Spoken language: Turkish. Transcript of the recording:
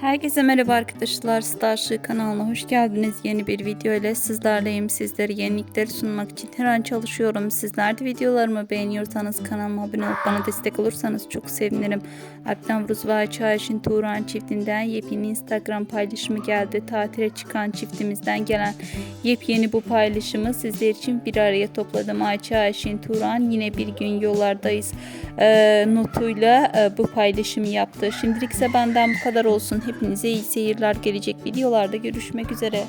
Herkese merhaba arkadaşlar. Starship kanalına hoş geldiniz. Yeni bir video ile sizlerleyim. Sizlere yenilikleri sunmak için her an çalışıyorum. Sizler de videolarımı beğeniyorsanız kanalıma abone olup bana destek olursanız çok sevinirim. Alpten Vuruz ve Ayşin Turan çiftinden yepyeni Instagram paylaşımı geldi. Tatile çıkan çiftimizden gelen yepyeni bu paylaşımı sizler için bir araya topladım. Ayça Ayşin Turan yine bir gün yollardayız e, notuyla e, bu paylaşımı yaptı. Şimdilik ise benden bu kadar olsun. Hepinize iyi seyirler gelecek videolarda görüşmek üzere.